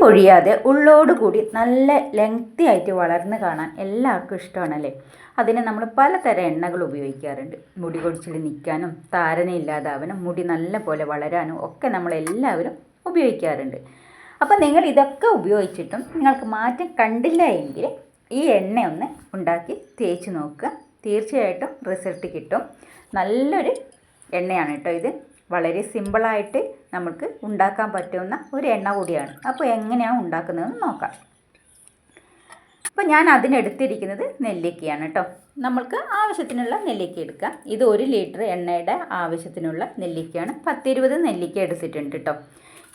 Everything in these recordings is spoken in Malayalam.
പൊഴിയാതെ ഉള്ളോടുകൂടി നല്ല ലെങ്തി ആയിട്ട് വളർന്ന് കാണാൻ എല്ലാവർക്കും ഇഷ്ടമാണല്ലേ? അതിന് നമ്മൾ പലതരം എണ്ണകൾ ഉപയോഗിക്കാറുണ്ട്. മുടി കൊടിച്ചിൽ നിൽക്കാനും താരനയില്ലാതാവാനും മുടി നല്ല പോലെ വളരാനും ഒക്കെ നമ്മളെല്ലാവരും ഉപയോഗിക്കാറുണ്ട്. അപ്പോൾ നിങ്ങൾ ഇതൊക്കെ ഉപയോഗിച്ചിട്ടും നിങ്ങൾക്ക് മാറ്റം കണ്ടില്ല എങ്കിൽ ഈ എണ്ണ ഉണ്ടാക്കി തേച്ച് നോക്കുക. തീർച്ചയായിട്ടും റിസൾട്ട് കിട്ടും. നല്ലൊരു എണ്ണയാണ് കേട്ടോ ഇത്. വളരെ സിമ്പിളായിട്ട് നമുക്ക് ഉണ്ടാക്കാൻ പറ്റുന്ന ഒരു എണ്ണ കൂടിയാണ്. അപ്പോൾ എങ്ങനെയാണ് ഉണ്ടാക്കുന്നതെന്ന് നോക്കാം. അപ്പോൾ ഞാൻ അതിനെടുത്തിരിക്കുന്നത് നെല്ലിക്കയാണ് കേട്ടോ. നമ്മൾക്ക് ആവശ്യത്തിനുള്ള നെല്ലിക്ക എടുക്കാം. ഇത് ഒരു ലിറ്റർ എണ്ണയുടെ ആവശ്യത്തിനുള്ള നെല്ലിക്കയാണ്. പത്തിരുപത് നെല്ലിക്ക എടുത്തിട്ടുണ്ട് കേട്ടോ.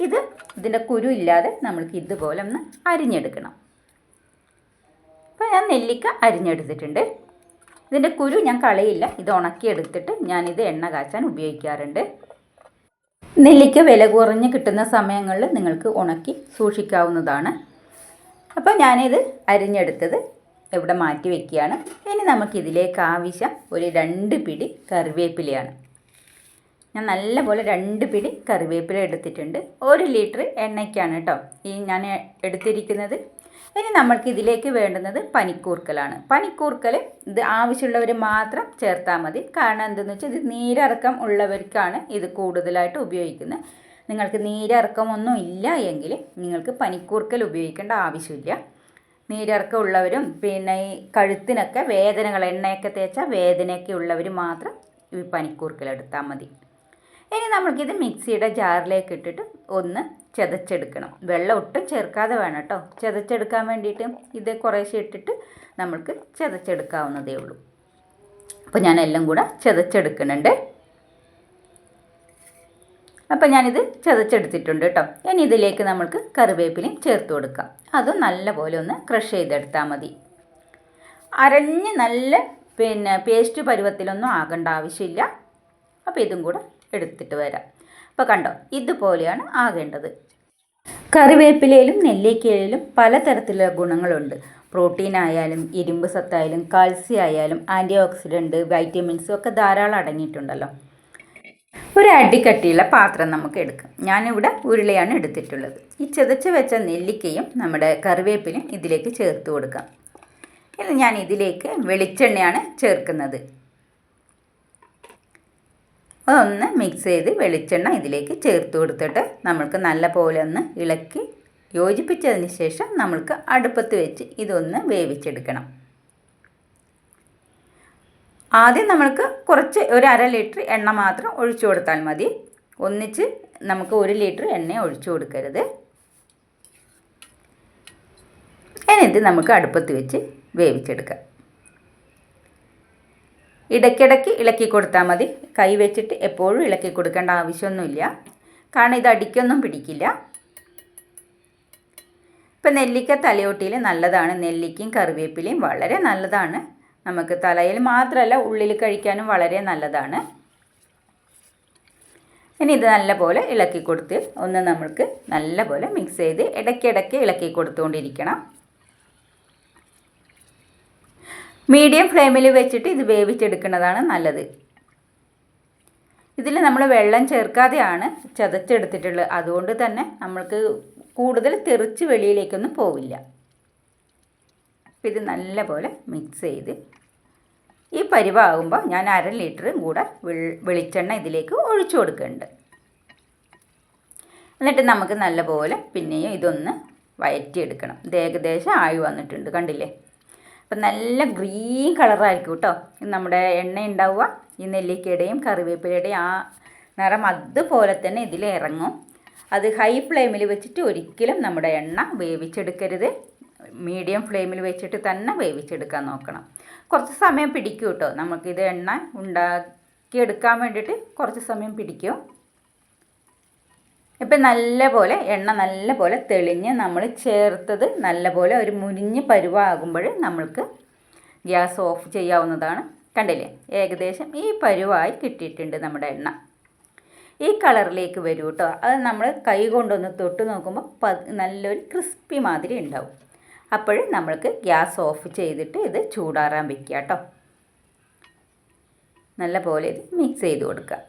ഇത് ഇതിന്റെ കുരു ഇല്ലാതെ നമ്മൾക്ക് ഇതുപോലെ ഒന്ന് അരിഞ്ഞെടുക്കണം. അപ്പോൾ ഞാൻ നെല്ലിക്ക അരിഞ്ഞെടുത്തിട്ടുണ്ട്. ഇതിന്റെ കുരു ഞാൻ കളയില്ല. ഇത് ഉണക്കിയെടുത്തിട്ട് ഞാനിത് എണ്ണ കാച്ചാൻ ഉപയോഗിക്കാറുണ്ട്. നെല്ലിക്ക വില കുറഞ്ഞ് കിട്ടുന്ന സമയങ്ങളിൽ നിങ്ങൾക്ക് ഉണക്കി സൂക്ഷിക്കാവുന്നതാണ്. അപ്പോൾ ഞാനിത് അരിഞ്ഞെടുത്തത് ഇവിടെ മാറ്റി വയ്ക്കുകയാണ് ഇനി നമുക്കിതിലേക്ക് ആവശ്യം ഒരു രണ്ട് പിടി കറിവേപ്പിലയാണ്. ഞാൻ നല്ലപോലെ രണ്ട് പിടി കറിവേപ്പില എടുത്തിട്ടുണ്ട്. ഒരു ലിറ്റർ എണ്ണയ്ക്കാണ് കേട്ടോ ഈ ഞാൻ എടുത്തിരിക്കുന്നത്. ഇനി നമ്മൾക്ക് ഇതിലേക്ക് വേണ്ടുന്നത് പനിക്കൂർക്കലാണ്. പനിക്കൂർക്കൽ ഇത് ആവശ്യമുള്ളവർ മാത്രം ചേർത്താൽ മതി. കാരണം എന്തെന്ന് വെച്ചാൽ ഇത് നീരിറക്കം ഉള്ളവർക്കാണ് ഇത് കൂടുതലായിട്ട് ഉപയോഗിക്കുന്നത്. നിങ്ങൾക്ക് നീരിറക്കമൊന്നും ഇല്ല എങ്കിൽ നിങ്ങൾക്ക് പനിക്കൂർക്കൽ ഉപയോഗിക്കേണ്ട ആവശ്യമില്ല. നീരിറക്കം ഉള്ളവരും പിന്നെ ഈ കഴുത്തിനൊക്കെ വേദനകൾ എണ്ണയൊക്കെ തേച്ചാൽ വേദനയൊക്കെ ഉള്ളവർ മാത്രം ഈ പനിക്കൂർക്കൽ എടുത്താൽ മതി. ഇനി നമ്മൾക്കിത് മിക്സിയുടെ ജാറിലേക്ക് ഇട്ടിട്ട് ഒന്ന് ചതച്ചെടുക്കണം. വെള്ളം ഒട്ടും ചേർക്കാതെ വേണം കേട്ടോ. ചതച്ചെടുക്കാൻ വേണ്ടിയിട്ട് ഇത് കുറേശ്ശെ ഇട്ടിട്ട് നമ്മൾക്ക് ചതച്ചെടുക്കാവുന്നതേ ഉള്ളൂ. അപ്പോൾ ഞാൻ എല്ലാം കൂടെ ചതച്ചെടുക്കുന്നുണ്ട്. അപ്പോൾ ഞാനിത് ചതച്ചെടുത്തിട്ടുണ്ട് കേട്ടോ. ഇനി ഇതിലേക്ക് നമ്മൾക്ക് കറിവേപ്പിലയും ചേർത്ത് കൊടുക്കാം. അതും നല്ലപോലെ ഒന്ന് ക്രഷ് ചെയ്തെടുത്താൽ മതി. അരഞ്ഞ് നല്ല പിന്നെ പേസ്റ്റ് പരുവത്തിലൊന്നും ആകേണ്ട ആവശ്യമില്ല. അപ്പോൾ ഇതും കൂടെ എടുത്തിട്ട് വരാം. അപ്പോൾ കണ്ടോ ഇതുപോലെയാണ് ആകേണ്ടത്. കറിവേപ്പിലയിലും നെല്ലിക്കയിലും പലതരത്തിലുള്ള ഗുണങ്ങളുണ്ട്. പ്രോട്ടീൻ ആയാലും ഇരുമ്പ് സത്തായാലും കാൽസ്യം ആയാലും ആന്റി ഓക്സിഡന്റ് വൈറ്റമിൻസും ഒക്കെ ധാരാളം അടങ്ങിയിട്ടുണ്ടല്ലോ. ഒരു അടിക്കട്ടിയുള്ള പാത്രം നമുക്ക് എടുക്കാം. ഞാനിവിടെ ഉരുളയാണ് എടുത്തിട്ടുള്ളത്. ഈ ചതച്ച് വെച്ച നെല്ലിക്കയും നമ്മുടെ കറിവേപ്പിലും ഇതിലേക്ക് ചേർത്ത് കൊടുക്കാം. ഇനി ഞാൻ ഇതിലേക്ക് വെളിച്ചെണ്ണയാണ് ചേർക്കുന്നത്. അതൊന്ന് മിക്സ് ചെയ്ത് വെളിച്ചെണ്ണ ഇതിലേക്ക് ചേർത്ത് കൊടുത്തിട്ട് നമ്മൾക്ക് നല്ല പോലെ ഒന്ന് ഇളക്കി യോജിപ്പിച്ചതിന് ശേഷം നമ്മൾക്ക് അടുപ്പത്ത് വെച്ച് ഇതൊന്ന് വേവിച്ചെടുക്കണം. ആദ്യം നമ്മൾക്ക് കുറച്ച് ഒരു അര ലിറ്റർ എണ്ണ മാത്രം ഒഴിച്ചു കൊടുത്താൽ മതി. ഒന്നിച്ച് നമുക്ക് ഒരു ലിറ്റർ എണ്ണ ഒഴിച്ചു കൊടുക്കരുത്. എന്നിട്ട് നമുക്ക് അടുപ്പത്ത് വെച്ച് വേവിച്ചെടുക്കാം. ഇടയ്ക്കിടയ്ക്ക് ഇളക്കി കൊടുത്താൽ മതി. കൈ വെച്ചിട്ട് എപ്പോഴും ഇളക്കി കൊടുക്കേണ്ട ആവശ്യമൊന്നുമില്ല. കാരണം ഇത് അടിക്കൊന്നും പിടിക്കില്ല. ഇപ്പം നെല്ലിക്ക തലയോട്ടിയിൽ നല്ലതാണ്. നെല്ലിക്കയും കറിവേപ്പിലയും വളരെ നല്ലതാണ്. നമുക്ക് തലയിൽ മാത്രമല്ല ഉള്ളിൽ കഴിക്കാനും വളരെ നല്ലതാണ്. ഇനി ഇത് നല്ലപോലെ ഇളക്കി കൊടുത്ത് ഒന്ന് നമ്മൾക്ക് നല്ലപോലെ മിക്സ് ചെയ്ത് ഇടയ്ക്കിടയ്ക്ക് ഇളക്കി കൊടുത്തുകൊണ്ടിരിക്കണം. മീഡിയം ഫ്ലെയിമിൽ വെച്ചിട്ട് ഇത് വേവിച്ചെടുക്കുന്നതാണ് നല്ലത്. ഇതിൽ നമ്മൾ വെള്ളം ചേർക്കാതെയാണ് ചതച്ചെടുത്തിട്ടുള്ളത് അതുകൊണ്ട് തന്നെ നമ്മൾക്ക് കൂടുതൽ തെറിച്ച് വെളിയിലേക്കൊന്നും പോവില്ല. ഇത് നല്ലപോലെ മിക്സ് ചെയ്ത് ഈ പരിവാകുമ്പോൾ ഞാൻ അര ലിറ്ററും കൂടെ വെളിച്ചെണ്ണ ഇതിലേക്ക് ഒഴിച്ചു കൊടുക്കുന്നുണ്ട്. എന്നിട്ട് നമുക്ക് നല്ലപോലെ പിന്നെയും ഇതൊന്ന് വയറ്റിയെടുക്കണം. ഇത് ഏകദേശം ആയി വന്നിട്ടുണ്ട്. കണ്ടില്ലേ? അപ്പം നല്ല ഗ്രീൻ കളറായിരിക്കും കേട്ടോ. നമ്മുടെ എണ്ണ ഉണ്ടാവുക. ഈ നെല്ലിക്കയുടെയും കറിവേപ്പിലയുടെയും ആ നിറം അതുപോലെ തന്നെ ഇതിൽ ഇറങ്ങും. അത് ഹൈ ഫ്ലെയിമിൽ വെച്ചിട്ട് ഒരിക്കലും നമ്മുടെ എണ്ണ വേവിച്ചെടുക്കരുത്. മീഡിയം ഫ്ലെയിമിൽ വെച്ചിട്ട് തന്നെ വേവിച്ചെടുക്കാൻ നോക്കണം. കുറച്ച് സമയം പിടിക്കും കേട്ടോ. നമുക്കിത് എണ്ണ ഉണ്ടാക്കിയെടുക്കാൻ വേണ്ടിയിട്ട് കുറച്ച് സമയം പിടിക്കും. ഇപ്പം നല്ല പോലെ എണ്ണ നല്ല പോലെ തെളിഞ്ഞ് നമ്മൾ ചേർത്തത് നല്ല പോലെ ഒരു മുരിഞ്ഞ് പരുവാകുമ്പോൾ നമ്മൾക്ക് ഗ്യാസ് ഓഫ് ചെയ്യാവുന്നതാണ്. കണ്ടില്ലേ? ഏകദേശം ഈ പരുവായി കിട്ടിയിട്ടുണ്ട് നമ്മുടെ എണ്ണ. ഈ കളറിലേക്ക് വരും കേട്ടോ. അത് നമ്മൾ കൈ കൊണ്ടൊന്ന് തൊട്ട് നോക്കുമ്പോൾ നല്ലൊരു ക്രിസ്പി മാതിരി ഉണ്ടാവും. അപ്പോൾ നമ്മൾക്ക് ഗ്യാസ് ഓഫ് ചെയ്തിട്ട് ഇത് ചൂടാറാൻ വെക്കുക കേട്ടോ. നല്ല പോലെ ഇത് മിക്സ് ചെയ്ത് കൊടുക്കുക.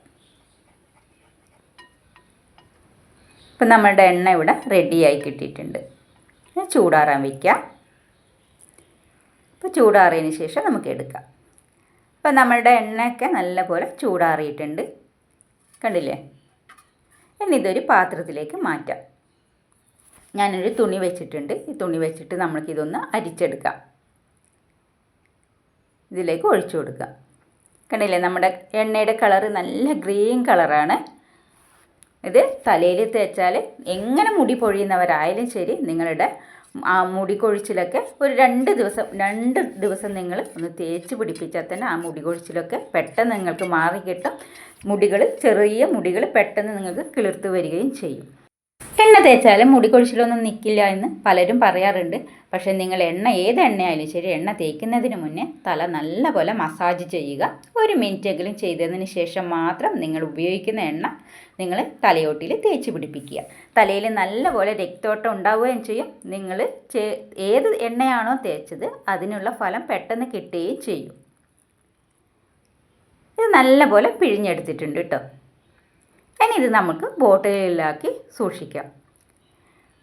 ഇപ്പം നമ്മളുടെ എണ്ണ ഇവിടെ റെഡിയായി കിട്ടിയിട്ടുണ്ട്. ചൂടാറാൻ വയ്ക്കുക ഇപ്പോൾ ചൂടാറിയതിന് ശേഷം നമുക്ക് എടുക്കാം. അപ്പോൾ നമ്മളുടെ എണ്ണയൊക്കെ നല്ലപോലെ ചൂടാറിയിട്ടുണ്ട്. കണ്ടില്ലേ? ഇനി ഇതൊരു പാത്രത്തിലേക്ക് മാറ്റാം. ഞാനൊരു തുണി വെച്ചിട്ടുണ്ട്. ഈ തുണി വെച്ചിട്ട് നമ്മൾക്കിതൊന്ന് അരിച്ചെടുക്കാം. ഇതിലേക്ക് ഒഴിച്ചു കൊടുക്കാം. കണ്ടില്ലേ? നമ്മുടെ എണ്ണയുടെ കളറ് നല്ല ഗ്രീൻ കളറാണ്. ഇത് തലയിൽ തേച്ചാൽ എങ്ങനെ മുടി പൊഴിയുന്നവരായാലും ശരി നിങ്ങളുടെ ആ മുടി കൊഴിച്ചിലൊക്കെ ഒരു രണ്ട് ദിവസം രണ്ട് ദിവസം നിങ്ങൾ ഒന്ന് തേച്ച് പിടിപ്പിച്ചാൽ തന്നെ ആ മുടി കൊഴിച്ചിലൊക്കെ പെട്ടെന്ന് നിങ്ങൾക്ക് മാറി കിട്ടും മുടികൾ ചെറിയ മുടികൾ പെട്ടെന്ന് നിങ്ങൾക്ക് കിളിർത്ത് വരികയും ചെയ്യും. എണ്ണ തേച്ചാലും മുടി കൊഴിച്ചിലൊന്നും നിൽക്കില്ല എന്ന് പലരും പറയാറുണ്ട്. പക്ഷേ നിങ്ങൾ എണ്ണ ഏത് എണ്ണയായാലും ശരി എണ്ണ തേക്കുന്നതിന് മുന്നേ തല നല്ലപോലെ മസാജ് ചെയ്യുക. ഒരു മിനിറ്റെങ്കിലും ചെയ്തതിന് ശേഷം മാത്രം നിങ്ങൾ ഉപയോഗിക്കുന്ന എണ്ണ നിങ്ങൾ തലയോട്ടിൽ തേച്ച് പിടിപ്പിക്കുക. തലയിൽ നല്ലപോലെ രക്തോട്ടം ഉണ്ടാവുകയും ചെയ്യും. നിങ്ങൾ ഏത് എണ്ണയാണോ തേച്ചത് അതിനുള്ള ഫലം പെട്ടെന്ന് കിട്ടുകയും ചെയ്യും. ഇത് നല്ലപോലെ പിഴിഞ്ഞെടുത്തിട്ടുണ്ട് കേട്ടോ ഇനി ഇത് നമുക്ക് ബോട്ടിലിലാക്കി സൂക്ഷിക്കാം.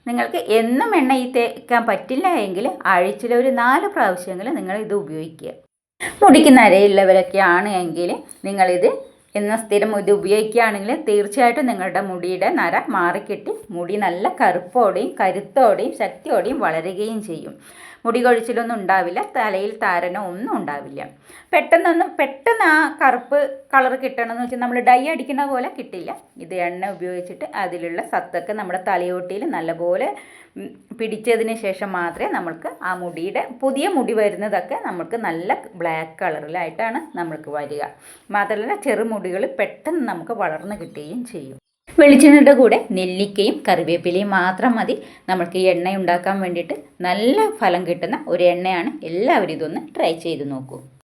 നിങ്ങൾക്ക് എന്നും എണ്ണ ഈ തേക്കാൻ പറ്റില്ല എങ്കിൽ ആഴ്ചയിൽ ഒരു നാല് പ്രാവശ്യമെങ്കിലും നിങ്ങൾ ഇത് ഉപയോഗിക്കുക. മുടിക്ക് നരയുള്ളവരൊക്കെ ആണ് എങ്കിൽ നിങ്ങളിത് എന്ന സ്ഥിരം ഇത് ഉപയോഗിക്കുകയാണെങ്കിൽ തീർച്ചയായിട്ടും നിങ്ങളുടെ മുടിയുടെ നര മാറിക്കിട്ടി. മുടി നല്ല കറുപ്പോടെയും കരുത്തോടെയും ശക്തിയോടെയും വളരുകയും ചെയ്യും. മുടി കൊഴിച്ചിലൊന്നും ഉണ്ടാവില്ല തലയിൽ താരനോ ഒന്നും ഉണ്ടാവില്ല. പെട്ടെന്നൊന്നും പെട്ടെന്ന് ആ കറുപ്പ് കളർ കിട്ടണമെന്ന് വെച്ചാൽ നമ്മൾ ഡൈ അടിക്കുന്ന പോലെ കിട്ടില്ല. ഇത് എണ്ണ ഉപയോഗിച്ചിട്ട് അതിലുള്ള സത്തൊക്കെ നമ്മുടെ തലയോട്ടിയിൽ നല്ലപോലെ പിടിച്ചതിന് ശേഷം മാത്രമേ നമ്മൾക്ക് ആ മുടിയുടെ പുതിയ മുടി വരുന്നതൊക്കെ നമ്മൾക്ക് നല്ല ബ്ലാക്ക് കളറിലായിട്ടാണ് നമ്മൾക്ക് വരിക. മാത്രമല്ല ചെറുമുടികൾ പെട്ടെന്ന് നമുക്ക് വളർന്നു കിട്ടുകയും ചെയ്യും. വെളിച്ചെണ്ണയുടെ കൂടെ നെല്ലിക്കയും കറിവേപ്പിലയും മാത്രം മതി. നമുക്ക് ഈ എണ്ണ ഉണ്ടാക്കാൻ വേണ്ടിയിട്ട് നല്ല ഫലം കിട്ടുന്ന ഒരു എണ്ണയാണ്. എല്ലാവരും ഇതൊന്ന് ട്രൈ ചെയ്ത് നോക്കൂ.